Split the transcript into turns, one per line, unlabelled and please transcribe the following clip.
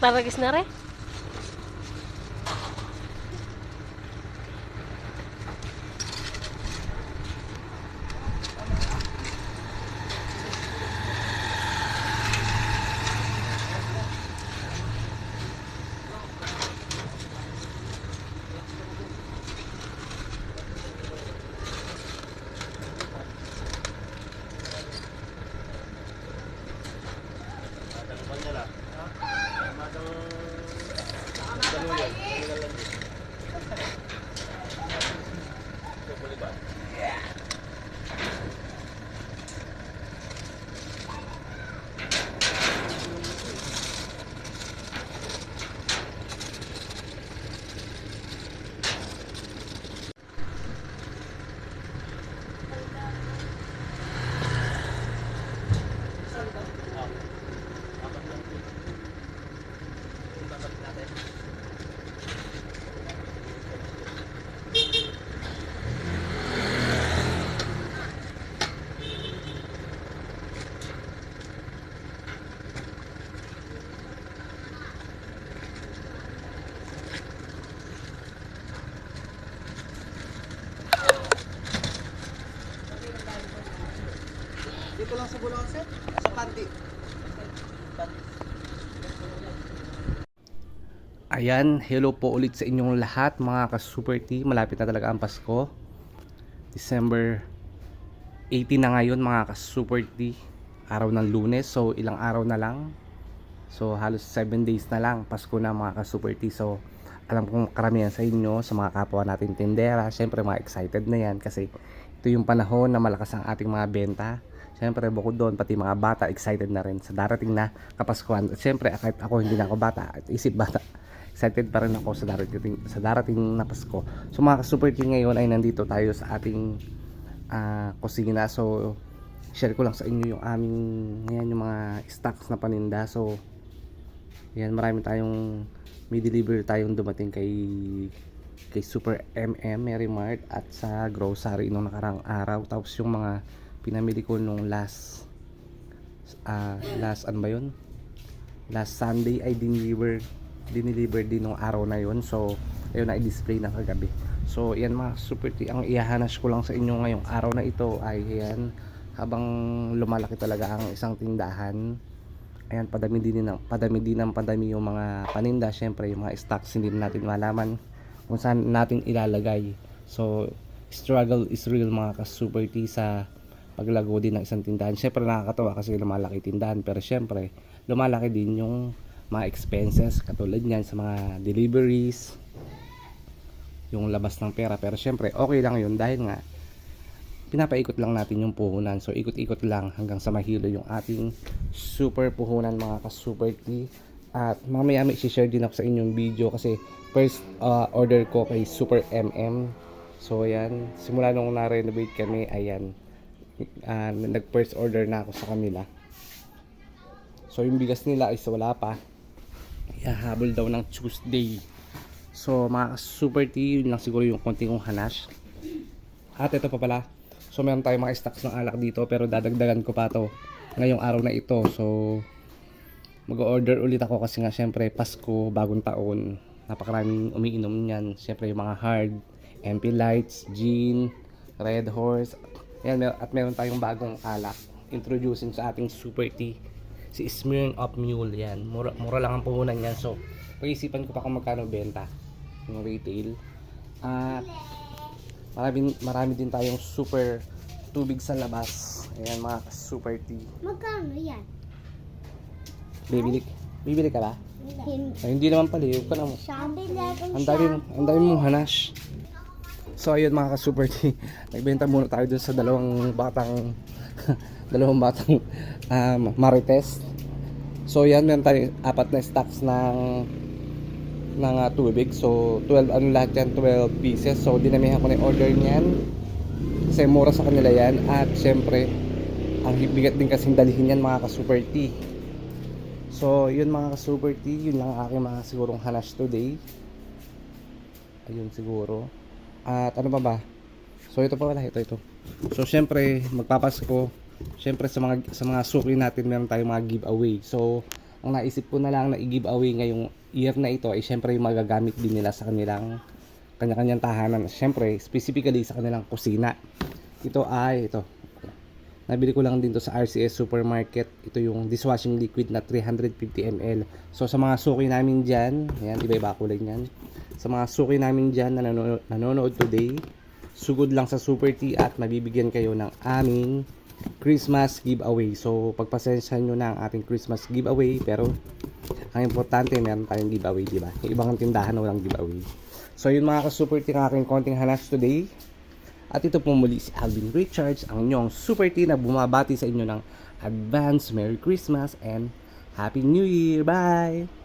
Taragis na rin. But yeah.
Dito lang sa Bulacan, sir. Sa Panti.
Ayan, hello po ulit sa inyong lahat mga ka-Super T. Malapit na talaga ang Pasko. December 18 na ngayon mga ka-Super T. Araw ng lunes, so ilang araw na lang. So halos 7 days na lang, Pasko na mga ka-Super T. So alam kong karamihan sa inyo, sa mga kapwa natin tindera, syempre mga excited na yan kasi ito yung panahon na malakas ang ating mga benta. Siyempre, bukod doon, pati mga bata, excited na rin sa darating na Kapaskuhan. At siyempre, kahit ako hindi na ako bata, at isip bata, excited pa rin ako sa darating, sa darating na Pasko. So mga ka-Super King ngayon ay nandito tayo sa ating ah, kusina. So, share ko lang sa inyo yung aming, ngayon yung mga stocks na paninda. So, yan, marami tayong, may deliver tayong dumating kay kay Super MM, Mary Mart at sa grocery nung nakarang araw. Tapos yung mga pinamili ko nung last ah last ano ba yun? Last Sunday ay dineliver dineliver din nung araw na yun. So, ayun na i-display na kagabi. So, yan mga super tea. Ang ihahanas ko lang sa inyo ngayong araw na ito ay yan habang lumalaki talaga ang isang tindahan. Ayan, padami din ng padami din ng padami yung mga paninda. Syempre, yung mga stocks hindi natin malaman kung saan natin ilalagay. So, struggle is real mga ka-super tea sa paglago din ng isang tindahan. Syempre nakakatawa kasi lumalaki tindahan pero syempre lumalaki din yung mga expenses katulad niyan sa mga deliveries yung labas ng pera. Pero syempre okay lang yun dahil nga pinapaikot lang natin yung puhunan. So ikot-ikot lang hanggang sa mahilo yung ating super puhunan mga ka-super tea. At mamaya may share din ako sa inyong video kasi first uh, order ko kay Super MM so ayan. Simula nung na-renovate kami ayan uh, nag first order na ako sa kanila. So yung bigas nila is wala pa. Ihahabol daw ng Tuesday. So mga super tea yun lang siguro yung konting kong hanash. At ito pa pala. So meron tayong mga stocks ng alak dito pero dadagdagan ko pa to ngayong araw na ito. So mag-order ulit ako kasi nga syempre Pasko, bagong taon. Napakaraming umiinom niyan. Syempre yung mga hard MP Lights, Gin, Red Horse Ayan, mer- at meron tayong bagong alak. Introducing sa ating super tea si Smirnoff Mule yan. Mura, mura lang ang puhunan yan so pag-isipan ko pa kung magkano benta. Yung retail. At marami, marami din tayong super tubig sa labas. Ayan mga super tea.
Magkano yan?
bibili, bibili ka ba?
Hindi.
Ay, hindi naman pala. Yun ka na mo.
Sabi na
ang dami, ang dami mong hanash. So ayun mga ka-super tea, nagbenta muna tayo dun sa dalawang batang dalawang batang um, marites. So yan, meron tayo apat na stocks ng ng uh, tubig. So 12 ano lahat yan, 12 pieces. So dinamihan ko na yung order niyan. Kasi mura sa kanila yan at syempre ang bigat din kasing dalhin yan mga ka-super tea. So, yun mga ka-super tea, yun lang ang aking mga sigurong hanash today. Ayun siguro. At ano pa ba? So, ito pa wala, ito, ito. So, syempre, magpapasko. Syempre, sa mga, sa mga suki natin, meron tayong mga giveaway. So, ang naisip ko na lang na i-give away ngayong year na ito ay syempre yung magagamit din nila sa kanilang kanya-kanyang tahanan. Syempre, specifically sa kanilang kusina. Ito ay, ito. Nabili ko lang din to sa RCS Supermarket. Ito yung dishwashing liquid na 350 ml. So sa mga suki namin dyan, yan, iba-iba kulay niyan. Sa mga suki namin dyan na nanonood, nanonood today, sugod lang sa Super T at mabibigyan kayo ng aming Christmas giveaway. So pagpasensyahan nyo na ang ating Christmas giveaway pero ang importante meron tayong giveaway, di ba? Ibang tindahan walang giveaway. So yun mga ka-Super T, ang aking konting hanas today. At ito po muli si Alvin Richards, ang inyong Super T na bumabati sa inyo ng advance Merry Christmas and Happy New Year! Bye!